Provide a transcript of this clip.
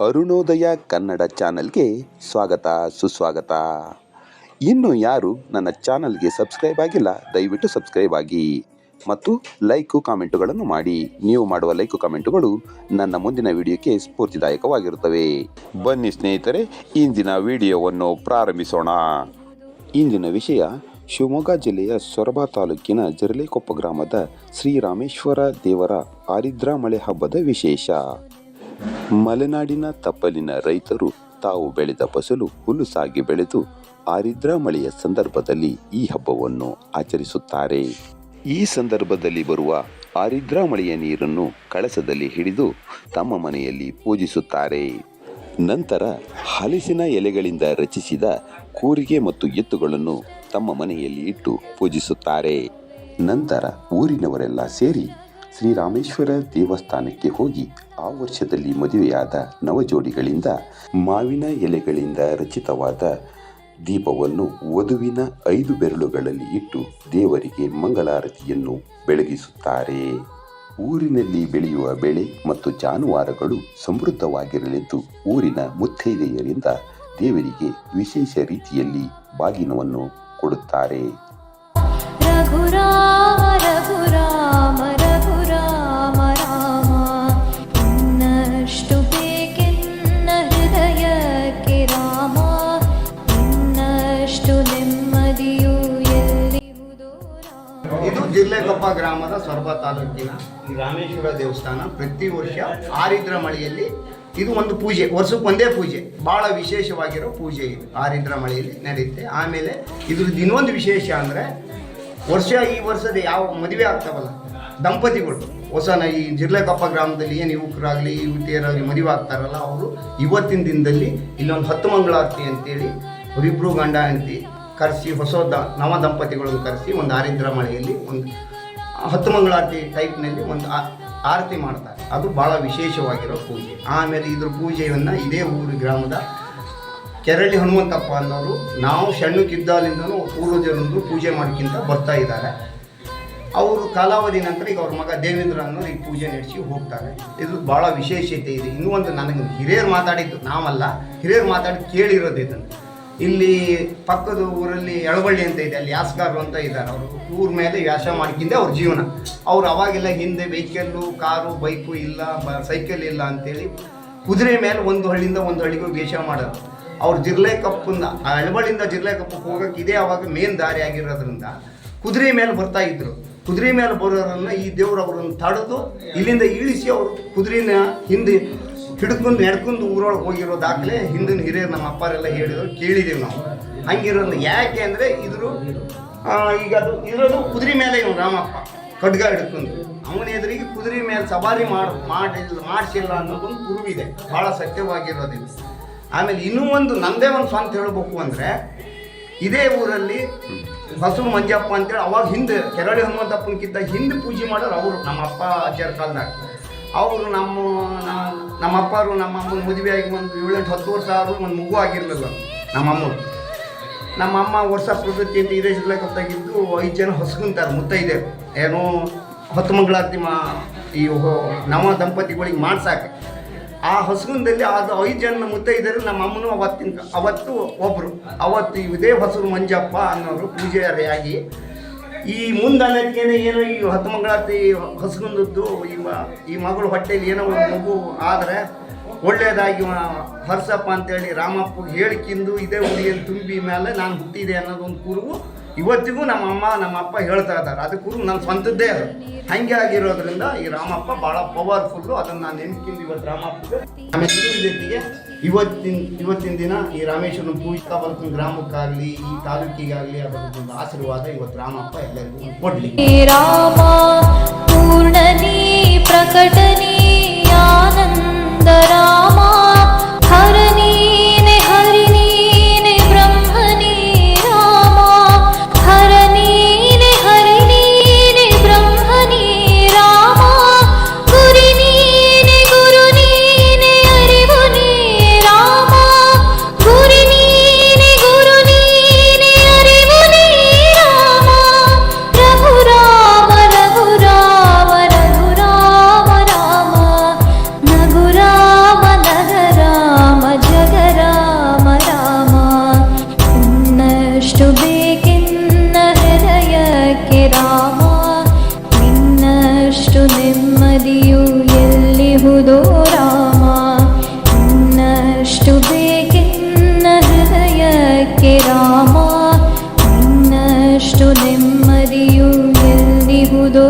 ಅರುಣೋದಯ ಕನ್ನಡ ಚಾನಲ್ಗೆ ಸ್ವಾಗತ, ಸುಸ್ವಾಗತ. ಇನ್ನು ಯಾರು ನನ್ನ ಚಾನಲ್ಗೆ ಸಬ್ಸ್ಕ್ರೈಬ್ ಆಗಿಲ್ಲ, ದಯವಿಟ್ಟು ಸಬ್ಸ್ಕ್ರೈಬ್ ಆಗಿ. ಮತ್ತು ಲೈಕು ಕಾಮೆಂಟುಗಳನ್ನು ಮಾಡಿ. ನೀವು ಮಾಡುವ ಲೈಕು ಕಾಮೆಂಟುಗಳು ನನ್ನ ಮುಂದಿನ ವಿಡಿಯೋಕ್ಕೆ ಸ್ಫೂರ್ತಿದಾಯಕವಾಗಿರುತ್ತವೆ. ಬನ್ನಿ ಸ್ನೇಹಿತರೆ, ಇಂದಿನ ವಿಡಿಯೋವನ್ನು ಪ್ರಾರಂಭಿಸೋಣ. ಇಂದಿನ ವಿಷಯ, ಶಿವಮೊಗ್ಗ ಜಿಲ್ಲೆಯ ಸೊರಬ ತಾಲೂಕಿನ ಜರಲೆಕೊಪ್ಪ ಗ್ರಾಮದ ಶ್ರೀರಾಮೇಶ್ವರ ದೇವರ ಆರಿದ್ರಾ ಮಳೆ ಹಬ್ಬದ ವಿಶೇಷ. ಮಲೆನಾಡಿನ ತಪ್ಪಲಿನ ರೈತರು ತಾವು ಬೆಳೆದ ಫಸಲು ಹುಲುಸಾಗಿ ಬೆಳೆದು ಆರಿದ್ರ ಮಳೆಯ ಸಂದರ್ಭದಲ್ಲಿ ಈ ಹಬ್ಬವನ್ನು ಆಚರಿಸುತ್ತಾರೆ. ಈ ಸಂದರ್ಭದಲ್ಲಿ ಬರುವ ಆರಿದ್ರ ಮಳೆಯ ನೀರನ್ನು ಕಳಸದಲ್ಲಿ ಹಿಡಿದು ತಮ್ಮ ಮನೆಯಲ್ಲಿ ಪೂಜಿಸುತ್ತಾರೆ. ನಂತರ ಹಲಸಿನ ಎಲೆಗಳಿಂದ ರಚಿಸಿದ ಕೂರಿಗೆ ಮತ್ತು ಎತ್ತುಗಳನ್ನು ತಮ್ಮ ಮನೆಯಲ್ಲಿ ಇಟ್ಟು ಪೂಜಿಸುತ್ತಾರೆ. ನಂತರ ಊರಿನವರೆಲ್ಲ ಸೇರಿ ಶ್ರೀರಾಮೇಶ್ವರ ದೇವಸ್ಥಾನಕ್ಕೆ ಹೋಗಿ ಆ ವರ್ಷದಲ್ಲಿ ಮದುವೆಯಾದ ನವಜೋಡಿಗಳಿಂದ ಮಾವಿನ ಎಲೆಗಳಿಂದ ರಚಿತವಾದ ದೀಪವನ್ನು ವಧುವಿನ ಐದು ಬೆರಳುಗಳಲ್ಲಿ ಇಟ್ಟು ದೇವರಿಗೆ ಮಂಗಳಾರತಿಯನ್ನು ಬೆಳಗಿಸುತ್ತಾರೆ. ಊರಿನಲ್ಲಿ ಬೆಳೆಯುವ ಬೆಳೆ ಮತ್ತು ಜಾನುವಾರುಗಳು ಸಮೃದ್ಧವಾಗಿರಲೆಂದು ಊರಿನ ಮುತ್ತೈದೆಯರಿಂದ ದೇವರಿಗೆ ವಿಶೇಷ ರೀತಿಯಲ್ಲಿ ಬಾಗಿನವನ್ನು ಕೊಡುತ್ತಾರೆ. ಇದು ಜಿಲ್ಲೆಗೊಪ್ಪ ಗ್ರಾಮದ ಸೊರಬ ತಾಲೂಕಿನ ರಾಮೇಶ್ವರ ದೇವಸ್ಥಾನ. ಪ್ರತಿ ವರ್ಷ ಆರಿದ್ರ ಮಳೆಯಲ್ಲಿ ಇದು ಒಂದು ಪೂಜೆ, ವರ್ಷಕ್ಕೆ ಒಂದೇ ಪೂಜೆ. ಭಾಳ ವಿಶೇಷವಾಗಿರೋ ಪೂಜೆ ಇದು. ಆರಿದ್ರ ಮಳೆಯಲ್ಲಿ ನಡೆಯುತ್ತೆ. ಆಮೇಲೆ ಇದ್ರದ್ದು ಇನ್ನೊಂದು ವಿಶೇಷ ಅಂದರೆ ವರ್ಷ ಈ ವರ್ಷದ ಯಾವ ಮದುವೆ ಆಗ್ತಾವಲ್ಲ, ದಂಪತಿಗಳು. ಹೊಸನ ಈ ಜಿರ್ಲೆಕೊಪ್ಪ ಗ್ರಾಮದಲ್ಲಿ ಏನು ಯುವಕರಾಗಲಿ, ಯುವತಿಯರಾಗಲಿ ಮದುವೆ ಆಗ್ತಾರಲ್ಲ, ಅವರು ಇವತ್ತಿನ ದಿನದಲ್ಲಿ ಇಲ್ಲೊಂದು ಹತ್ತು ಮಂಗಳಾರತಿ ಅಂತೇಳಿ ಅವರಿಬ್ಬರು ಗಂಡ ಹೆಂಡತಿ ಕರೆಸಿ ಹೊಸ ದ ನವ ದಂಪತಿಗಳನ್ನು ಕರೆಸಿ ಒಂದು ಆರಿದ್ರ ಮಳೆಯಲ್ಲಿ ಒಂದು ಹತ್ತು ಮಂಗಳಾರತಿ ಟೈಪ್ನಲ್ಲಿ ಒಂದು ಆರತಿ ಮಾಡ್ತಾರೆ. ಅದು ಭಾಳ ವಿಶೇಷವಾಗಿರೋ ಪೂಜೆ. ಆಮೇಲೆ ಇದ್ರ ಪೂಜೆಯನ್ನು ಇದೇ ಊರು ಗ್ರಾಮದ ಕೆರಳಿ ಹನುಮಂತಪ್ಪ ಅನ್ನೋರು ನಾವು ಸಣ್ಣಕ್ಕಿದ್ದಾಲಿಂದನೂ ಪೂರ್ವಜರೊಂದು ಪೂಜೆ ಮಾಡ್ಕಿಂತ ಬರ್ತಾ ಇದ್ದಾರೆ. ಅವರು ಕಾಲಾವಧಿ ನಂತರ ಈಗ ಅವ್ರ ಮಗ ದೇವೇಂದ್ರ ಅನ್ನೋರು ಈ ಪೂಜೆ ನಡೆಸಿ ಹೋಗ್ತಾರೆ. ಇದು ಭಾಳ ವಿಶೇಷತೆ ಇದೆ. ಇನ್ನೂ ಒಂದು ನನಗೆ ಹಿರಿಯರು ಮಾತಾಡಿದ್ದು ನಾವಲ್ಲ, ಹಿರಿಯರು ಮಾತಾಡಿ ಕೇಳಿರೋದು ಇದನ್ನು. ಇಲ್ಲಿ ಪಕ್ಕದ ಊರಲ್ಲಿ ಎಳವಳ್ಳಿ ಅಂತ ಇದೆ, ಅಲ್ಲಿ ಯಾಸ್ಗಾರರು ಅಂತ ಇದ್ದಾರೆ. ಅವರು ಊರ ಮೇಲೆ ವ್ಯಾಸ ಮಾಡ್ಕಿಂದೆ ಅವ್ರ ಜೀವನ. ಅವ್ರು ಅವಾಗೆಲ್ಲ ಹಿಂದೆ ವೆಹಿಕಲ್ಲು ಕಾರು ಬೈಕು ಇಲ್ಲ, ಬ ಸೈಕಲ್ ಇಲ್ಲ ಅಂತೇಳಿ ಕುದುರೆ ಮೇಲೆ ಒಂದು ಹಳ್ಳಿಯಿಂದ ಒಂದು ಹಳ್ಳಿಗೂ ವೇಷ ಮಾಡೋದು. ಅವ್ರು ಜಿರ್ಲೆ ಕಪ್ಪಿಂದ, ಆ ಎಳವಳ್ಳಿಯಿಂದ ಜಿರ್ಲೆ ಕಪ್ಪಕ್ಕೆ ಹೋಗೋಕೆ ಇದೇ ಅವಾಗ ಮೇನ್ ದಾರಿ ಆಗಿರೋದ್ರಿಂದ ಕುದುರೆ ಮೇಲೆ ಬರ್ತಾ ಇದ್ರು. ಕುದುರೆ ಮೇಲೆ ಬರೋರನ್ನ ಈ ದೇವರು ಅವರನ್ನು ತಡೆದು ಇಲ್ಲಿಂದ ಇಳಿಸಿ ಅವರು ಕುದುರೆನ ಹಿಂದೆ ಹಿಡ್ಕೊಂಡು ನಡ್ಕೊಂಡು ಊರೊಳಗೆ ಹೋಗಿರೋ ದಾಖಲೆ ಹಿಂದಿನ ಹಿರಿಯರು ನಮ್ಮ ಅಪ್ಪರೆಲ್ಲ ಹೇಳಿದ್ರು ಕೇಳಿದ್ದೀವಿ ನಾವು. ಹಂಗಿರೋದು ಯಾಕೆ ಅಂದರೆ ಇದ್ರು ಈಗ ಅದು ಇರೋದು ಕುದುರೆ ಮೇಲೆ ಇವನು ರಾಮಪ್ಪ. ಖಡ್ಗ ಹಿಡ್ಕೊಂಡು. ಅವನ ಎದುರಿಗೆ ಕುದುರೆ ಮೇಲೆ ಸವಾರಿ ಮಾಡಿ ಮಾಡಿಲ್ಲ ಮಾಡಿಸಿಲ್ಲ ಅನ್ನೋದೊಂದು ಕುರುವಿದೆ. ಭಾಳ ಸತ್ಯವಾಗಿರೋದಿಲ್ಲ ಆಮೇಲೆ ಇನ್ನೂ ಒಂದು ನಂದೇ ಒಂದು ಸ್ವಂತ ಹೇಳಬೇಕು ಅಂದರೆ, ಇದೇ ಊರಲ್ಲಿ ಬಸವ ಮಂಜಪ್ಪ ಅಂತೇಳಿ ಅವಾಗ ಹಿಂದೆ ಕೆರಳಿ ಹನುಮಂತಪ್ಪನಕ್ಕಿಂತ ಹಿಂದೆ ಪೂಜೆ ಮಾಡೋರು ಅವರು, ನಮ್ಮ ಅಪ್ಪ ಆಚಾರ ಕಾಲದಾಗ. ಅವರು ನಮ್ಮ ನಮ್ಮ ಅಪ್ಪರು ನಮ್ಮ ಅಮ್ಮನ ಮದುವೆ ಆಗಿ ಒಂದು ಏಳೆಂಟು, ಹತ್ತು ವರ್ಷ ಆದರೂ ಒಂದು ಮಗು ಆಗಿರಲಿಲ್ಲ. ನಮ್ಮ ಅಮ್ಮರು ನಮ್ಮ ಅಮ್ಮ ವರ್ಷ ಪ್ರವೃತ್ತಿ ಅಂತ ಇದೇ ಜಿಲ್ಲೆಗೊತ್ತಾಗಿದ್ದು ಐದು ಜನ ಹೊಸ್ಕೊಂತಾರೆ ಮುತ್ತೈದೆ. ಏನೋ ಹೊತ್ತು ಮಂಗಳಾರತಿ ಮಾ, ಈ ನವ ದಂಪತಿಗಳಿಗೆ ಮಾಡ್ಸಾಕೆ. ಆ ಹೊಸಗುಂದಲ್ಲಿ ಅದು ಐದು ಜನ ಮುತ್ತೈದರು ನಮ್ಮ ಅಮ್ಮನೂ ಅವತ್ತಿನ, ಅವತ್ತು ಒಬ್ಬರು ಅವತ್ತು ಇದೇ ಹೊಸರು ಮಂಜಪ್ಪ ಅನ್ನೋರು ಪೂಜಾರಿಯಾಗಿ ಈ ಮುಂದನಕ್ಕೇನೆ ಏನೋ ಈ ಹತ್ತು ಮಂಗಳಾರತಿ ಹೊಸಗುಂದದ್ದು, ಈ ಈ ಮಗಳು ಹೊಟ್ಟೆಯಲ್ಲಿ ಏನೋ ಒಂದು ಮಗು ಆದರೆ ಒಳ್ಳೆಯದಾಗಿ ಹರ್ಸಪ್ಪ ಅಂತೇಳಿ ರಾಮಪ್ಪ ಹೇಳಿಕಿಂದು ಇದೇ ಹುಡುಗಿಯನ್ನು ತುಂಬಿ ಮೇಲೆ ನಾನು ಹುಟ್ಟಿದೆ ಅನ್ನೋದೊಂದು ಕುರುವು ಇವತ್ತಿಗೂ ನಮ್ಮ ಅಮ್ಮ ನಮ್ಮ ಅಪ್ಪ ಹೇಳ್ತಾ ಇದ್ದಾರೆ. ಅದಕ್ಕೂ ನನ್ನ ಸ್ವಂತದ್ದೇ ಅದು. ಹಂಗೆ ಆಗಿರೋದ್ರಿಂದ ಈ ರಾಮಪ್ಪ ಭಾಳ ಪವರ್ಫುಲ್ಲು ಅದನ್ನು ನಾನು ನೆನ್ಕಿಂದು ಇವತ್ತು ಇದ್ರ ಜೊತೆಗೆ ಇವತ್ತಿನ ಇವತ್ತಿನ ದಿನ ಈ ರಾಮೇಶ್ವರನ ಪೂಜಿತಾ ಬದುಕಿನ ಗ್ರಾಮಕ್ಕಾಗಲಿ, ಈ ತಾಲೂಕಿಗಾಗಲಿ ಒಂದು ಆಶೀರ್ವಾದ ಇವತ್ತು ರಾಮಪ್ಪ ಎಲ್ಲರಿಗೂ ಕೊಡಲಿ. ರಾಮ ರಾಮ ಇನ್ನಷ್ಟು ನೆಮ್ಮದಿಯು ಎಲ್ಲಿಹುದೋ